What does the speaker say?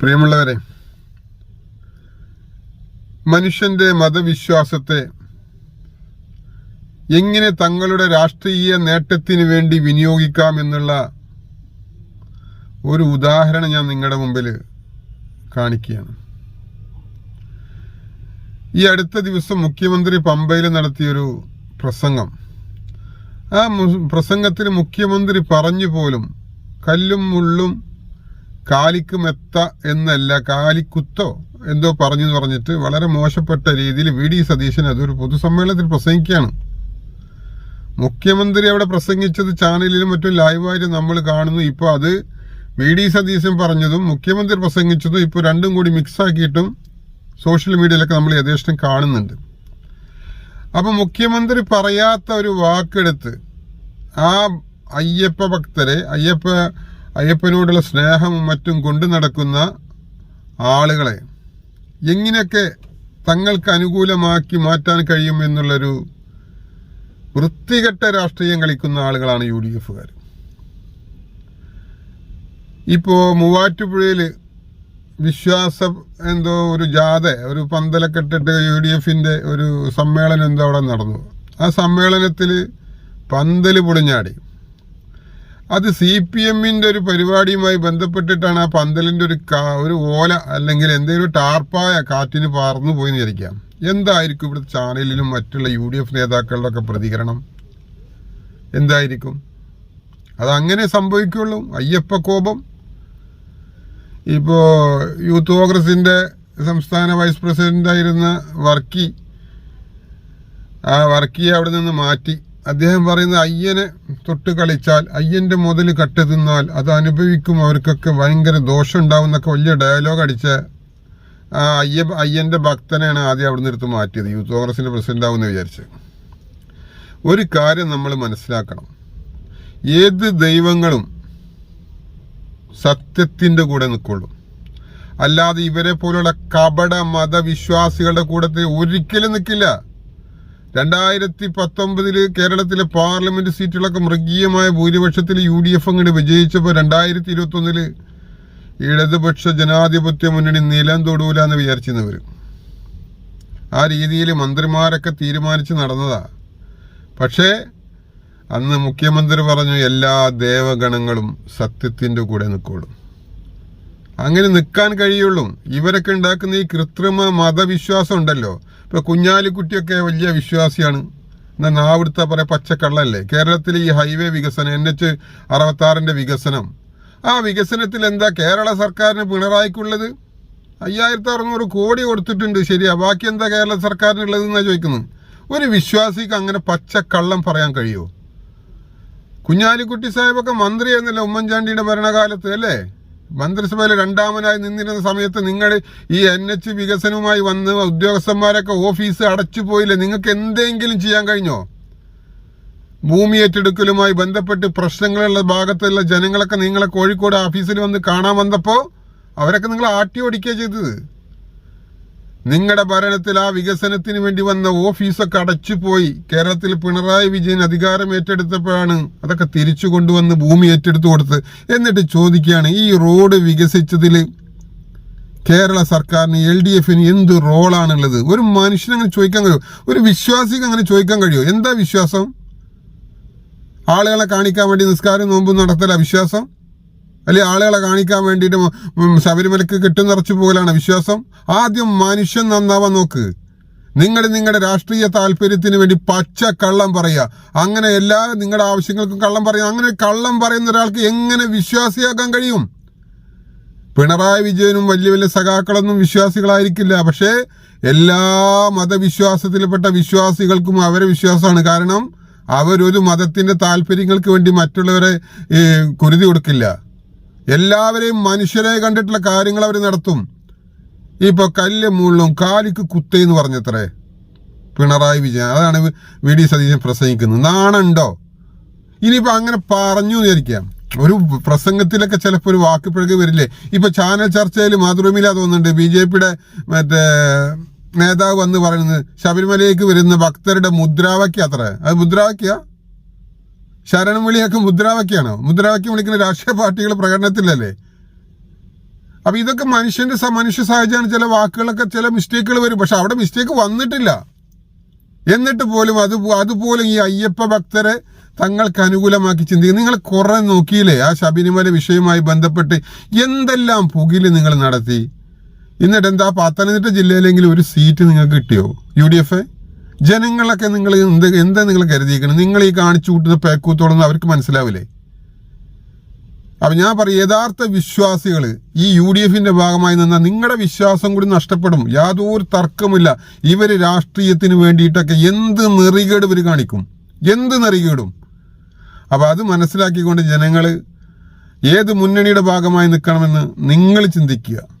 പ്രിയമുള്ളവരെ മനുഷ്യന്റെ മതവിശ്വാസത്തെ എങ്ങനെ തങ്ങളുടെ രാഷ്ട്രീയ നേട്ടത്തിന് വേണ്ടി വിനിയോഗിക്കാം എന്നുള്ള ഒരു ഉദാഹരണം ഞാൻ നിങ്ങളുടെ മുമ്പിൽ കാണിക്കുകയാണ്. ഈ അടുത്ത ദിവസം മുഖ്യമന്ത്രി പമ്പയിൽ നടത്തിയൊരു പ്രസംഗം. ആ പ്രസംഗത്തിൽ മുഖ്യമന്ത്രി പറഞ്ഞു പോലും കല്ലും മുള്ളും കാലിക്ക് മെത്ത എന്നല്ല കാലിക്കുത്തോ എന്തോ പറഞ്ഞു എന്ന് പറഞ്ഞിട്ട് വളരെ മോശപ്പെട്ട രീതിയിൽ വി. ഡി. സതീശൻ അതൊരു പൊതുസമ്മേളനത്തിൽ പ്രസംഗിക്കുകയാണ്. മുഖ്യമന്ത്രി അവിടെ പ്രസംഗിച്ചത് ചാനലിലും മറ്റും ലൈവായിട്ട് നമ്മൾ കാണുന്നു. ഇപ്പോൾ അത് വി. ഡി. സതീശൻ പറഞ്ഞതും മുഖ്യമന്ത്രി പ്രസംഗിച്ചതും ഇപ്പോൾ രണ്ടും കൂടി മിക്സ് ആക്കിയിട്ടും സോഷ്യൽ മീഡിയയിലൊക്കെ നമ്മൾ യഥേഷ്ടം കാണുന്നുണ്ട്. അപ്പൊ മുഖ്യമന്ത്രി പറയാത്ത ഒരു വാക്കെടുത്ത് ആ അയ്യപ്പ ഭക്തരെ അയ്യപ്പ അയ്യപ്പനോടുള്ള സ്നേഹവും മറ്റും കൊണ്ടു നടക്കുന്ന ആളുകളെ എങ്ങനെയൊക്കെ തങ്ങൾക്ക് അനുകൂലമാക്കി മാറ്റാൻ കഴിയും എന്നുള്ളൊരു വൃത്തികെട്ട രാഷ്ട്രീയം കളിക്കുന്ന ആളുകളാണ് യു ഡി എഫുകാർ. ഇപ്പോൾ മൂവാറ്റുപുഴയിൽ വിശ്വാസ എന്തോ ഒരു ജാഥ ഒരു പന്തലക്കെട്ടിട്ട് യു ഡി എഫിന്റെ ഒരു സമ്മേളനം എന്തോ അവിടെ നടന്നു. ആ സമ്മേളനത്തിൽ പന്തൽ പൊളിഞ്ഞാടി. അത് സി പി എമ്മിന്റെ ഒരു പരിപാടിയുമായി ബന്ധപ്പെട്ടിട്ടാണ് ആ പന്തലിന്റെ ഒരു കാ- ഒരു ഓല അല്ലെങ്കിൽ എന്തെങ്കിലും ടാർപ്പായ കാറ്റിന് പാർന്നു പോയി വിചാരിക്കാം. എന്തായിരിക്കും ഇവിടുത്തെ ചാനലിലും മറ്റുള്ള യു ഡി എഫ് നേതാക്കളുടെ ഒക്കെ പ്രതികരണം? എന്തായിരിക്കും? അതങ്ങനെ സംഭവിക്കുള്ളൂ. അയ്യപ്പ കോപം. ഇപ്പോൾ യൂത്ത് കോൺഗ്രസിന്റെ സംസ്ഥാന വൈസ് പ്രസിഡന്റായിരുന്ന വർക്കി ആ വർക്കിയെ അവിടെ നിന്ന് മാറ്റി. അദ്ദേഹം പറയുന്നത് അയ്യനെ തൊട്ട് കളിച്ചാൽ അയ്യന്റെ മുതൽ കട്ട് തിന്നാൽ അത് അനുഭവിക്കും അവർക്കൊക്കെ ഭയങ്കര ദോഷം ഉണ്ടാവും എന്നൊക്കെ വലിയ ഡയലോഗ് അടിച്ച ആ അയ്യ അയ്യന്റെ ഭക്തനെയാണ് ആദ്യം അവിടെ നിന്ന് എടുത്ത് മാറ്റിയത്. യൂത്ത് കോൺഗ്രസിന്റെ പ്രസിഡന്റ് ആവുമെന്ന് വിചാരിച്ച്. ഒരു കാര്യം നമ്മൾ മനസ്സിലാക്കണം. ഏത് ദൈവങ്ങളും സത്യത്തിന്റെ കൂടെ നിൽക്കുള്ളൂ അല്ലാതെ ഇവരെ പോലുള്ള കപട മതവിശ്വാസികളുടെ കൂടത്തിൽ ഒരിക്കലും നിൽക്കില്ല രണ്ടായിരത്തി പത്തൊമ്പതിൽ കേരളത്തിലെ പാർലമെന്റ് സീറ്റുകളൊക്കെ മൃഗീയമായ ഭൂരിപക്ഷത്തിൽ യു ഡി എഫ് അങ്ങോട്ട് വിജയിച്ചപ്പോൾ രണ്ടായിരത്തി ഇരുപത്തി ഒന്നിൽ ഇടതുപക്ഷ ജനാധിപത്യ മുന്നണി നിലം തൊടൂല എന്ന് വിചാരിച്ചിരുന്നവർ ആ രീതിയിൽ മന്ത്രിമാരൊക്കെ തീരുമാനിച്ച് നടന്നതാ. പക്ഷേ അന്ന് മുഖ്യമന്ത്രി പറഞ്ഞു എല്ലാ ദേവഗണങ്ങളും സത്യത്തിന്റെ കൂടെ നിൽക്കോളും അങ്ങനെ നിൽക്കാൻ കഴിയുള്ളൂ. ഇവരൊക്കെ ഉണ്ടാക്കുന്ന ഈ കൃത്രിമ മതവിശ്വാസം ഉണ്ടല്ലോ. ഇപ്പൊ കുഞ്ഞാലിക്കുട്ടിയൊക്കെ വലിയ വിശ്വാസിയാണ്. എന്നാൽ ആ അവിടുത്തെ പറയാം പച്ചക്കള്ളല്ലേ? കേരളത്തിൽ ഈ ഹൈവേ വികസനം എൻ എച്ച് അറുപത്താറിന്റെ വികസനം. ആ വികസനത്തിൽ എന്താ കേരള സർക്കാരിന് പിണറായിക്കുള്ളത്? അയ്യായിരത്തി അറുന്നൂറ് കോടി കൊടുത്തിട്ടുണ്ട്. ശരിയാ. ബാക്കി എന്താ കേരള സർക്കാരിനുള്ളത് എന്നാ ചോദിക്കുന്നത്? ഒരു വിശ്വാസിക്ക് അങ്ങനെ പച്ചക്കള്ളം പറയാൻ കഴിയുമോ കുഞ്ഞാലിക്കുട്ടി സാഹിബൊക്കെ മന്ത്രിയായിരുന്നല്ലോ ഉമ്മൻചാണ്ടിയുടെ ഭരണകാലത്ത് അല്ലേ? മന്ത്രിസഭയിൽ രണ്ടാമനായി നിന്നിരുന്ന സമയത്ത് നിങ്ങൾ ഈ എൻ എച്ച് വികസനവുമായി വന്ന് ഉദ്യോഗസ്ഥന്മാരൊക്കെ ഓഫീസ് അടച്ചു പോയില്ലേ? നിങ്ങൾക്ക് എന്തെങ്കിലും ചെയ്യാൻ കഴിഞ്ഞോ? ഭൂമി ഏറ്റെടുക്കലുമായി ബന്ധപ്പെട്ട് പ്രശ്നങ്ങളുള്ള ഭാഗത്തുള്ള ജനങ്ങളൊക്കെ നിങ്ങളെ കോഴിക്കോട് ഓഫീസിൽ വന്ന് കാണാൻ വന്നപ്പോൾ അവരൊക്കെ നിങ്ങൾ ആട്ടി ഓടിക്കുക ചെയ്തത്. നിങ്ങളുടെ ഭരണത്തിൽ ആ വികസനത്തിന് വേണ്ടി വന്ന ഓഫീസൊക്കെ അടച്ചുപോയി. കേരളത്തിൽ പിണറായി വിജയൻ അധികാരം ഏറ്റെടുത്തപ്പോഴാണ് അതൊക്കെ തിരിച്ചു കൊണ്ടുവന്ന് ഭൂമി ഏറ്റെടുത്തു കൊടുത്ത്. എന്നിട്ട് ചോദിക്കുകയാണ് ഈ റോഡ് വികസിച്ചതിൽ കേരള സർക്കാരിന് എൽ ഡി എഫിന് എന്ത് റോളാണുള്ളത്? ഒരു മനുഷ്യന് അങ്ങനെ ചോദിക്കാൻ കഴിയുമോ ഒരു വിശ്വാസിക്ക് അങ്ങനെ ചോദിക്കാൻ കഴിയുമോ എന്താ വിശ്വാസം? ആളുകളെ കാണിക്കാൻ വേണ്ടി നിസ്കാരം നോമ്പ് നടത്തല വിശ്വാസം? അല്ലെ ആളുകളെ കാണിക്കാൻ വേണ്ടിയിട്ട് ശബരിമലക്ക് കെട്ടുനിറച്ചു പോകലാണ് വിശ്വാസം? ആദ്യം മനുഷ്യൻ നന്നാവാൻ നോക്ക്. നിങ്ങൾ നിങ്ങളുടെ രാഷ്ട്രീയ താല്പര്യത്തിന് വേണ്ടി പച്ച കള്ളം പറയുക. അങ്ങനെ എല്ലാ നിങ്ങളുടെ ആവശ്യങ്ങൾക്കും കള്ളം പറയുക. അങ്ങനെ കള്ളം പറയുന്ന ഒരാൾക്ക് എങ്ങനെ വിശ്വാസിയാക്കാൻ കഴിയും? പിണറായി വിജയനും വലിയ വലിയ സഖാക്കളൊന്നും വിശ്വാസികളായിരിക്കില്ല. പക്ഷേ എല്ലാ മതവിശ്വാസത്തിൽപ്പെട്ട വിശ്വാസികൾക്കും അവരെ വിശ്വാസമാണ്. കാരണം അവരൊരു മതത്തിന്റെ താല്പര്യങ്ങൾക്ക് വേണ്ടി മറ്റുള്ളവരെ കുരുതി കൊടുക്കില്ല. എല്ലാവരെയും മനുഷ്യരെ കണ്ടിട്ടുള്ള കാര്യങ്ങൾ അവർ നടത്തും. ഇപ്പൊ കല്ല് മുള്ളും കാലിക്ക് കുത്തേന്ന് പറഞ്ഞത്രേ. പിണറായി വിജയൻ അതാണ് വി ഡി സതീശൻ പ്രസംഗിക്കുന്നത്. നാണുണ്ടോ? ഇനിയിപ്പോ അങ്ങനെ പറഞ്ഞു വിചാരിക്കാം. ഒരു പ്രസംഗത്തിലൊക്കെ ചിലപ്പോൾ ഒരു വാക്ക് പിഴക് വരില്ലേ? ഇപ്പൊ ചാനൽ ചർച്ചയിൽ മാതൃഭൂമിയില തോന്നുന്നുണ്ട് ബി ജെ പിയുടെ മറ്റേ നേതാവ് വന്ന് പറയുന്നത് ശബരിമലയിലേക്ക് വരുന്ന ഭക്തരുടെ മുദ്രാവാക്യ അത്ര. അത് മുദ്രാവാക്യ? ശരണം വിളിയൊക്കെ മുദ്രാവാക്യാണോ. മുദ്രാവാക്യം വിളിക്കുന്ന രാഷ്ട്രീയ പാർട്ടികൾ പ്രകടനത്തിലല്ലേ? അപ്പൊ ഇതൊക്കെ മനുഷ്യന്റെ മനുഷ്യ സാഹചര്യമാണ് ചില വാക്കുകളൊക്കെ ചില മിസ്റ്റേക്കുകൾ വരും. പക്ഷെ അവിടെ മിസ്റ്റേക്ക് വന്നിട്ടില്ല. എന്നിട്ട് പോലും അത് അതുപോലും ഈ അയ്യപ്പ ഭക്തരെ തങ്ങൾക്ക് അനുകൂലമാക്കി ചിന്തിക്കുക നിങ്ങൾ കുറെ നോക്കിയില്ലേ? ആ ശബരിമല വിഷയവുമായി ബന്ധപ്പെട്ട് എന്തെല്ലാം പുകിൽ നിങ്ങൾ നടത്തി? എന്നിട്ട് എന്താ പത്തനംതിട്ട ജില്ലയിലെങ്കിലും ഒരു സീറ്റ് നിങ്ങൾക്ക് കിട്ടിയോ? U D F? ജനങ്ങളൊക്കെ നിങ്ങൾ എന്ത് എന്താ നിങ്ങൾ കരുതിയിരിക്കണം നിങ്ങൾ ഈ കാണിച്ചു കൂട്ടുന്ന പേക്കൂത്തോളം അവർക്ക് മനസ്സിലാവില്ലേ? അപ്പൊ ഞാൻ പറയും യഥാർത്ഥ വിശ്വാസികൾ ഈ യു ഡി എഫിന്റെ ഭാഗമായി നിന്നാൽ നിങ്ങളുടെ വിശ്വാസം കൂടി നഷ്ടപ്പെടും. യാതൊരു തർക്കമില്ല ഇവർ രാഷ്ട്രീയത്തിന് വേണ്ടിയിട്ടൊക്കെ എന്ത് നെറികേട് ഇവർ കാണിക്കും? എന്ത് നെറികേടും? അപ്പൊ അത് മനസ്സിലാക്കിക്കൊണ്ട് ജനങ്ങൾ ഏത് മുന്നണിയുടെ ഭാഗമായി നിൽക്കണമെന്ന് നിങ്ങൾ ചിന്തിക്കുക.